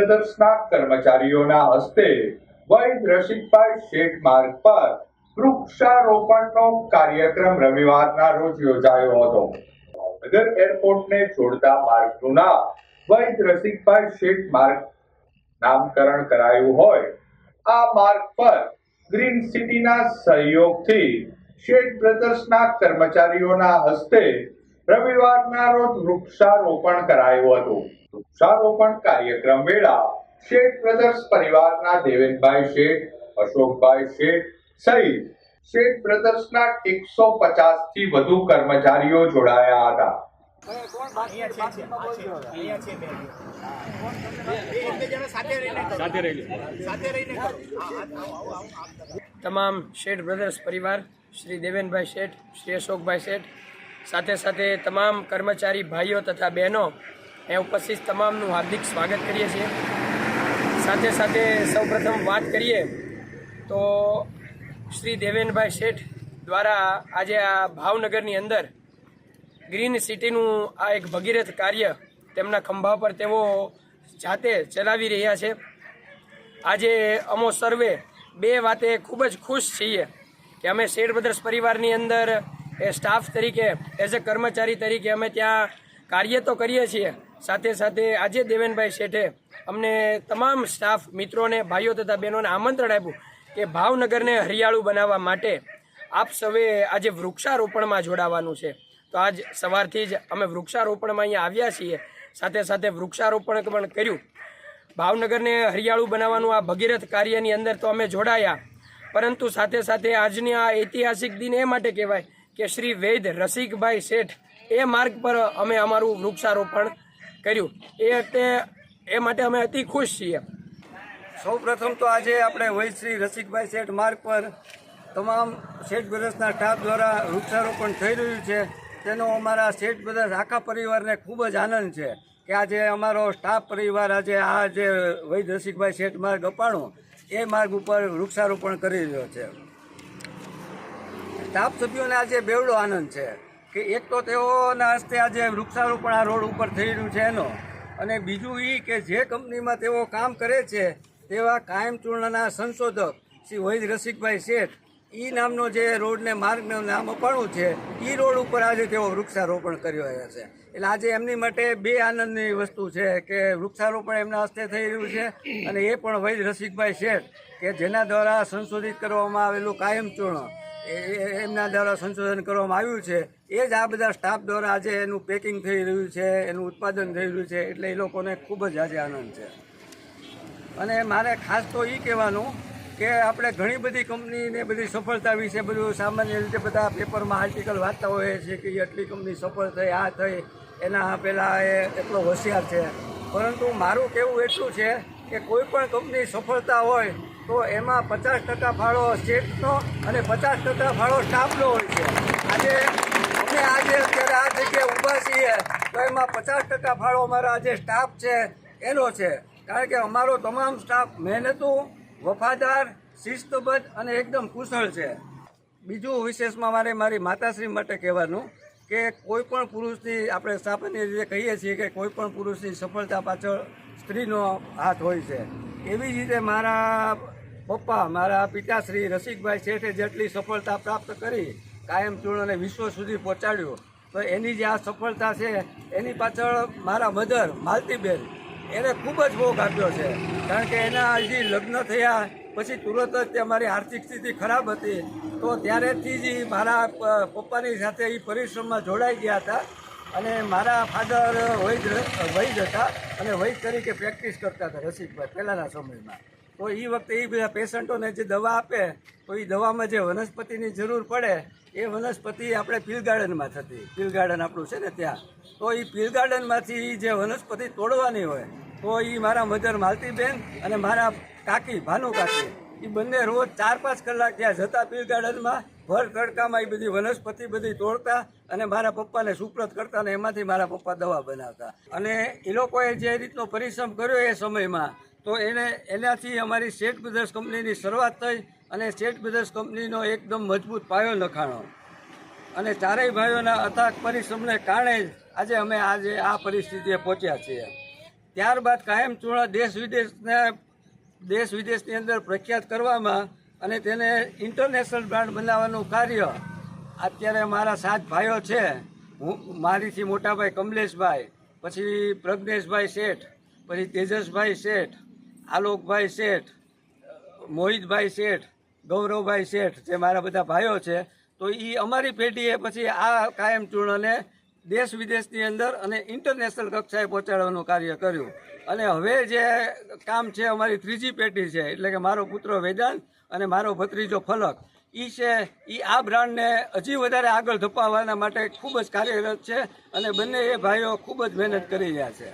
પ્રદર્શના કર્મચારીઓના હસ્તે વૈદ રસિકભાઈ શેઠ માર્ગ પર વૃક્ષારોપણનો કાર્યક્રમ રવિવારના રોજ યોજાયો હતો. ભાવનગર એરપોર્ટને જોડતા માર્ગનું નામ વૈદ રસિકભાઈ શેઠ માર્ગ નામકરણ કરાયું હોય. આ માર્ગ પર ગ્રીન સિટીના સહયોગથી શેઠ બ્રધર્સના કર્મચારીઓના હસ્તે રવિવારના રોજ વૃક્ષારોપણ કરાયું હતું. વૃક્ષારોપણ કાર્યક્રમ વેળા શેઠ બ્રધર્સ પરિવારના દેવેનભાઈ શેઠ, અશોકભાઈ શેઠ, સહિત શેઠ બ્રદર્સના એકસો પચાસથી વધુ કર્મચારીઓ જોડાયા હતા. તમામ શેઠ બ્રધર્સ પરિવાર, શ્રી દેવેનભાઈ શેઠ, શ્રી અશોકભાઈ શેઠ, સાથે સાથે તમામ કર્મચારી ભાઈઓ તથા બહેનો એ ઉપસ્થિત તમામનું હાર્દિક સ્વાગત કરીએ છીએ. સાથે સાથે સૌપ્રથમ વાત કરીએ તો શ્રી દેવેનભાઈ શેઠ દ્વારા આજે આ ભાવનગરની અંદર ગ્રીન સિટીનું આ એક ભગીરથ કાર્ય તેમના ખંભા પર તેઓ જાતે ચલાવી રહ્યા છે. આજે અમો સર્વે બે વાતે ખૂબ જ ખુશ છીએ કે અમે શેઠ બ્રદર્સ પરિવારની અંદર એ સ્ટાફ તરીકે, એઝ અ કર્મચારી તરીકે અમે ત્યાં કાર્ય તો કરીએ છીએ. સાથે સાથે આજે દેવેનભાઈ શેઠે અમને તમામ સ્ટાફ મિત્રોને, ભાઈઓ તથા બહેનોને આમંત્રણ આપ્યું કે ભાવનગરને હરિયાળું બનાવવા માટે આપ સૌએ આજે વૃક્ષારોપણમાં જોડાવાનું છે. તો આજ સવારથી જ અમે વૃક્ષારોપણમાં અહીંયા આવ્યા છીએ. સાથે સાથે વૃક્ષારોપણ પણ કર્યું. ભાવનગરને હરિયાળું બનાવવાનું આ ભગીરથ કાર્યની અંદર તો અમે જોડાયા. પરંતુ સાથે સાથે આજની આ ઐતિહાસિક દિન એ માટે કહેવાય કે શ્રી વૈદ રસિકભાઈ શેઠ એ માર્ગ પર અમે અમારું વૃક્ષારોપણ કર્યું. એ તે, એ માટે અમે અતિ ખુશ છીએ. સૌપ્રથમ તો આજે આપણે વૈશ્રી રસિકભાઈ શેઠ માર્ગ પર તમામ શેઠ બ્રદર્સના સ્ટાફ દ્વારા વૃક્ષારોપણ થઈ રહ્યું છે. તેનો અમારા શેઠ બ્રદર્સ આખા પરિવારને ખૂબ જ આનંદ છે કે આજે અમારો સ્ટાફ પરિવાર આજે આ જે વૈદ રસિકભાઈ શેઠ માર્ગ અપાણો, એ માર્ગ ઉપર વૃક્ષારોપણ કરી રહ્યો છે. સ્ટાફ સભ્યોને આજે બેવડો આનંદ છે. કે એક તો તેઓના હસ્તે આજે વૃક્ષારોપણ આ રોડ ઉપર થઈ રહ્યું છે એનો. અને બીજું એ કે જે કંપનીમાં તેઓ કામ કરે છે, તેવા કાયમ ચૂર્ણના સંશોધક શ્રી વૈદ રસિકભાઈ શેઠ એ નામનો જે રોડને માર્ગનું નામ અપાણું છે એ રોડ ઉપર આજે તેઓ વૃક્ષારોપણ કરી રહ્યા છે. એટલે આજે એમની માટે બે આનંદની વસ્તુ છે કે વૃક્ષારોપણ એમના હસ્તે થઈ રહ્યું છે અને એ પણ વૈદ રસિકભાઈ શેઠ કે જેના દ્વારા સંશોધિત કરવામાં આવેલું કાયમ ચૂર્ણ એ એ- એમના દ્વારા સંશોધન કરવામાં આવ્યું છે. એ જ આ બધા સ્ટાફ દ્વારા આજે એનું પેકિંગ થઈ રહ્યું છે, એનું ઉત્પાદન થઈ રહ્યું છે, એટલે એ લોકોને ખૂબ જ આજે આનંદ છે. અને મારે ખાસ તો એ કહેવાનું કે આપણે ઘણી બધી કંપનીને બધી સફળતા વિશે બધું સામાન્ય રીતે બધા પેપરમાં આર્ટિકલ વાંચતા હોઈએ છીએ કે એટલી કંપની સફળ થઈ, આ થઈ, એના પહેલાં એ એટલો હોશિયાર છે. પરંતુ મારું કહેવું એટલું છે કે કોઈ પણ કંપની સફળતા હોય તો એમાં પચાસ ટકા ફાળો સ્ટેટનો અને પચાસ ટકા ફાળો સ્ટાફનો હોય છે. આજે, અમે આજે અત્યારે આ જગ્યાએ ઊભા છીએ, તો એમાં પચાસ ટકા ફાળો અમારા જે સ્ટાફ છે, એનો છે. કારણ કે અમારો તમામ સ્ટાફ મહેનતુ, વફાદાર, શિસ્તબદ્ધ અને એકદમ કુશળ છે. બીજું વિશેષમાં મારે મારી માતાશ્રી માટે કહેવાનું કે કોઈ પણ પુરુષની આપણે સામાન્ય રીતે કહીએ છીએ કે કોઈ પણ પુરુષની સફળતા પાછળ સ્ત્રીનો હાથ હોય છે. એવી જ રીતે મારા પપ્પા, મારા પિતાશ્રી રસિકભાઈ શેઠે જેટલી સફળતા પ્રાપ્ત કરી, કાયમ ચૂર્ણને વિશ્વ સુધી પહોંચાડ્યું. તો એની જે આ સફળતા છે, એની પાછળ મારા મધર, માલતીબેન, એને ખૂબ જ ભોગ આપ્યો છે. કારણ કે એના હજી લગ્ન થયા, પછી તુરત જ તે મારી આર્થિક સ્થિતિ ખરાબ હતી. તો ત્યારેથી જ મારા પપ્પાની સાથે એ પરિશ્રમમાં જોડાઈ ગયા હતા. અને મારા ફાધર વૈદ વૈદ હતા અને વૈદ તરીકે પ્રેક્ટિસ કરતા હતા રસિકભાઈ પહેલાંના સમયમાં. તો એ વખતે એ બધા પેશન્ટોને જે દવા આપે, તો એ દવામાં જે વનસ્પતિની જરૂર પડે, એ વનસ્પતિ આપણે પીલ ગાર્ડનમાં થતી. પીલ ગાર્ડન આપણું છે ને ત્યાં. તો એ પીલ ગાર્ડનમાંથી જે વનસ્પતિ તોડવાની હોય, તો એ મારા મધર માલતીબેન અને મારા કાકી, ભાનુ કાકી એ બંને રોજ ચાર પાંચ કલાક ત્યાં જતા પીલ ગાર્ડનમાં ભર તડકામાં એ બધી વનસ્પતિ બધી તોડતા અને મારા પપ્પાને સુપ્રત કરતા ને એમાંથી મારા પપ્પા દવા બનાવતા. અને એ લોકોએ જે રીતનો પરિશ્રમ કર્યો એ સમયમાં, તો એને એનાથી અમારી સ્ટેટ બ્રધર્સ કંપનીની શરૂઆત થઈ અને સ્ટેટ બ્રધર્સ કંપનીનો એકદમ મજબૂત પાયો નખાણો અને ચારેય ભાઈઓના અથાગ પરિશ્રમને કારણે જ આજે અમે આજે આ પરિસ્થિતિએ પહોંચ્યા છીએ. ત્યારબાદ કાયમ ચૂર્ણ દેશ વિદેશને, દેશ વિદેશની અંદર પ્રખ્યાત કરવામાં અને તેને ઇન્ટરનેશનલ બ્રાન્ડ બનાવવાનું કાર્ય અત્યારે મારા સાત ભાઈઓ છે. હું, મારીથી મોટાભાઈ કમલેશભાઈ, પછી પ્રજ્ઞેશભાઈ શેઠ, પછી તેજસભાઈ શેઠ, આલોકભાઈ શેઠ, મોહિતભાઈ શેઠ, ગૌરવભાઈ શેઠ જે મારા બધા ભાઈઓ છે. તો એ અમારી પેઢીએ પછી આ કાયમ ચૂર્ણને દેશ વિદેશની અંદર અને ઇન્ટરનેશનલ કક્ષાએ પહોંચાડવાનું કાર્ય કર્યું. અને હવે જે કામ છે, અમારી ત્રીજી પેઢી છે, એટલે કે મારો પુત્ર વેદાંત અને મારો ભત્રીજો ફલક એ છે એ આ બ્રાન્ડને હજી વધારે આગળ ધપાવવાના માટે ખૂબ જ કાર્યરત છે અને બંને એ ભાઈઓ ખૂબ જ મહેનત કરી રહ્યા છે.